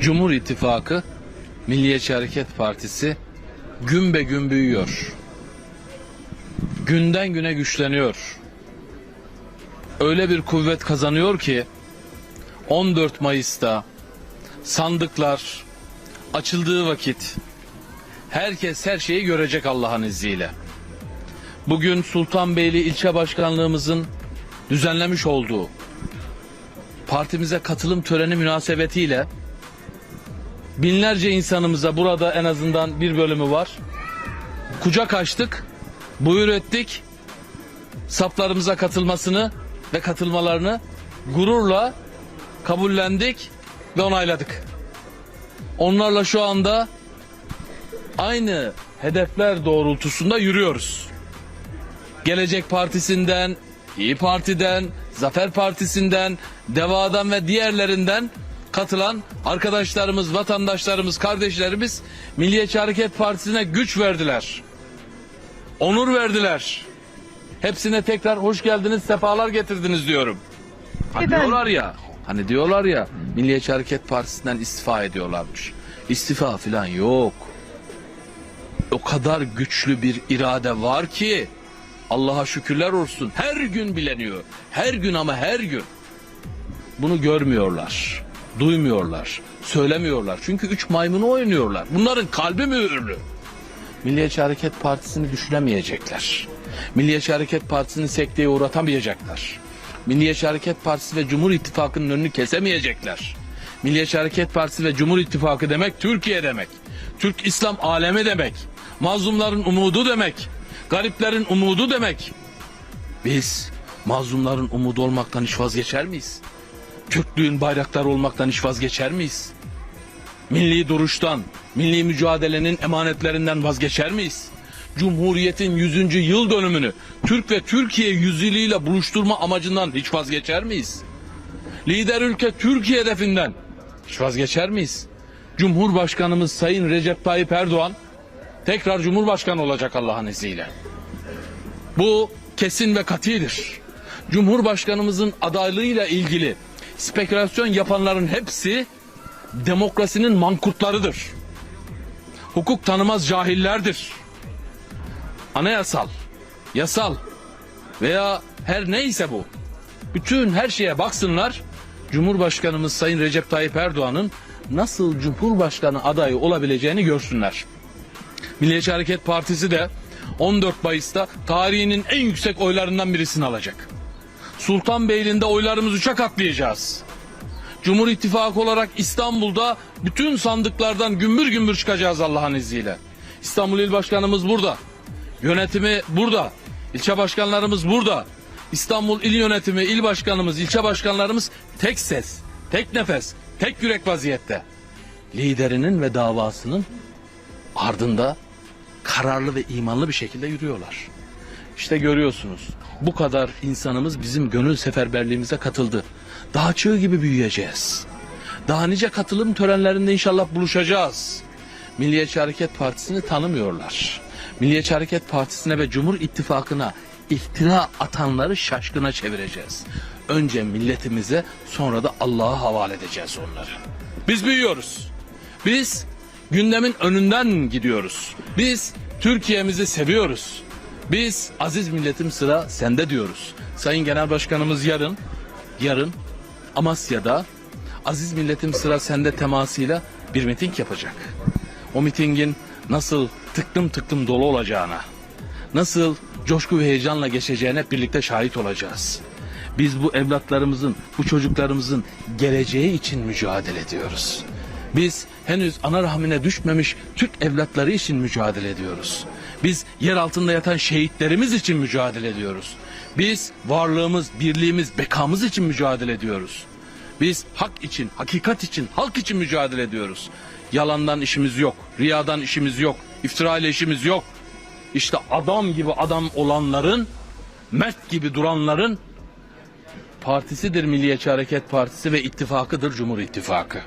Cumhur İttifakı, Milliyetçi Hareket Partisi gün be gün büyüyor. Günden güne güçleniyor. Öyle bir kuvvet kazanıyor ki 14 Mayıs'ta sandıklar açıldığı vakit herkes her şeyi görecek Allah'ın izniyle. Bugün Sultanbeyli ilçe başkanlığımızın düzenlemiş olduğu partimize katılım töreni münasebetiyle binlerce insanımıza burada en azından bir bölümü var. Kucak açtık, buyur ettik. Saflarımıza katılmasını ve katılmalarını gururla kabullendik ve onayladık. Onlarla şu anda aynı hedefler doğrultusunda yürüyoruz. Gelecek Partisi'nden, İyi Parti'den, Zafer Partisi'nden, Deva'dan ve diğerlerinden katılan arkadaşlarımız, vatandaşlarımız, kardeşlerimiz Milliyetçi Hareket Partisi'ne güç verdiler. Onur verdiler. Hepsine tekrar hoş geldiniz, sefalar getirdiniz diyorum. Hani Efendim? diyorlar ya, hani diyorlar ya Milliyetçi Hareket Partisi'nden istifa ediyorlarmış. İstifa falan yok. O kadar güçlü bir irade var ki Allah'a şükürler olsun. Her gün bileniyor. Her gün ama her gün. Bunu görmüyorlar. Duymuyorlar. Söylemiyorlar. Çünkü üç maymunu oynuyorlar. Bunların kalbi mühürlü. Milliyetçi Hareket Partisi'ni düşüremeyecekler. Milliyetçi Hareket Partisi'ni sekteye uğratamayacaklar. Milliyetçi Hareket Partisi ve Cumhur İttifakı'nın önünü kesemeyecekler. Milliyetçi Hareket Partisi ve Cumhur İttifakı demek Türkiye demek. Türk İslam alemi demek. Mazlumların umudu demek. Gariplerin umudu demek. Biz mazlumların umudu olmaktan hiç vazgeçer miyiz? Türklüğün bayrakları olmaktan hiç vazgeçer miyiz? Milli duruştan, milli mücadelenin emanetlerinden vazgeçer miyiz? Cumhuriyetin 100. yıl dönümünü Türk ve Türkiye yüzyılıyla buluşturma amacından hiç vazgeçer miyiz? Lider ülke Türkiye hedefinden hiç vazgeçer miyiz? Cumhurbaşkanımız Sayın Recep Tayyip Erdoğan tekrar Cumhurbaşkanı olacak Allah'ın izniyle. Bu kesin ve katidir. Cumhurbaşkanımızın adaylığıyla ilgili spekülasyon yapanların hepsi demokrasinin mankurtlarıdır. Hukuk tanımaz cahillerdir. Anayasal, yasal veya her neyse bu. Bütün her şeye baksınlar. Cumhurbaşkanımız Sayın Recep Tayyip Erdoğan'ın nasıl Cumhurbaşkanı adayı olabileceğini görsünler. Milliyetçi Hareket Partisi de 14 Mayıs'ta tarihinin en yüksek oylarından birisini alacak. Sultanbeyli'nde oylarımızı üçe katlayacağız. Cumhur İttifakı olarak İstanbul'da bütün sandıklardan gümbür gümbür çıkacağız Allah'ın izniyle. İstanbul İl Başkanımız burada. Yönetimi burada. İlçe başkanlarımız burada. İstanbul İl Yönetimi, İl Başkanımız, ilçe başkanlarımız tek ses, tek nefes, tek yürek vaziyette. Liderinin ve davasının ardında kararlı ve imanlı bir şekilde yürüyorlar. İşte görüyorsunuz bu kadar insanımız bizim gönül seferberliğimize katıldı. Daha çığ gibi büyüyeceğiz. Daha nice katılım törenlerinde inşallah buluşacağız. Milliyetçi Hareket Partisi'ni tanımıyorlar. Milliyetçi Hareket Partisi'ne ve Cumhur İttifakı'na iftira atanları şaşkına çevireceğiz. Önce milletimize sonra da Allah'a havale edeceğiz onları. Biz büyüyoruz. Biz gündemin önünden gidiyoruz. Biz Türkiye'mizi seviyoruz. Biz aziz milletim sıra sende diyoruz. Sayın Genel Başkanımız yarın, yarın Amasya'da aziz milletim sıra sende temasıyla bir miting yapacak. O mitingin nasıl tıklım tıklım dolu olacağına, nasıl coşku ve heyecanla geçeceğine birlikte şahit olacağız. Biz bu evlatlarımızın, bu çocuklarımızın geleceği için mücadele ediyoruz. Biz henüz ana rahmine düşmemiş Türk evlatları için mücadele ediyoruz. Biz yer altında yatan şehitlerimiz için mücadele ediyoruz. Biz varlığımız, birliğimiz, bekamız için mücadele ediyoruz. Biz hak için, hakikat için, halk için mücadele ediyoruz. Yalandan işimiz yok, riyadan işimiz yok, iftira ile işimiz yok. İşte adam gibi adam olanların, mert gibi duranların partisidir Milliyetçi Hareket Partisi ve ittifakıdır Cumhur İttifakı.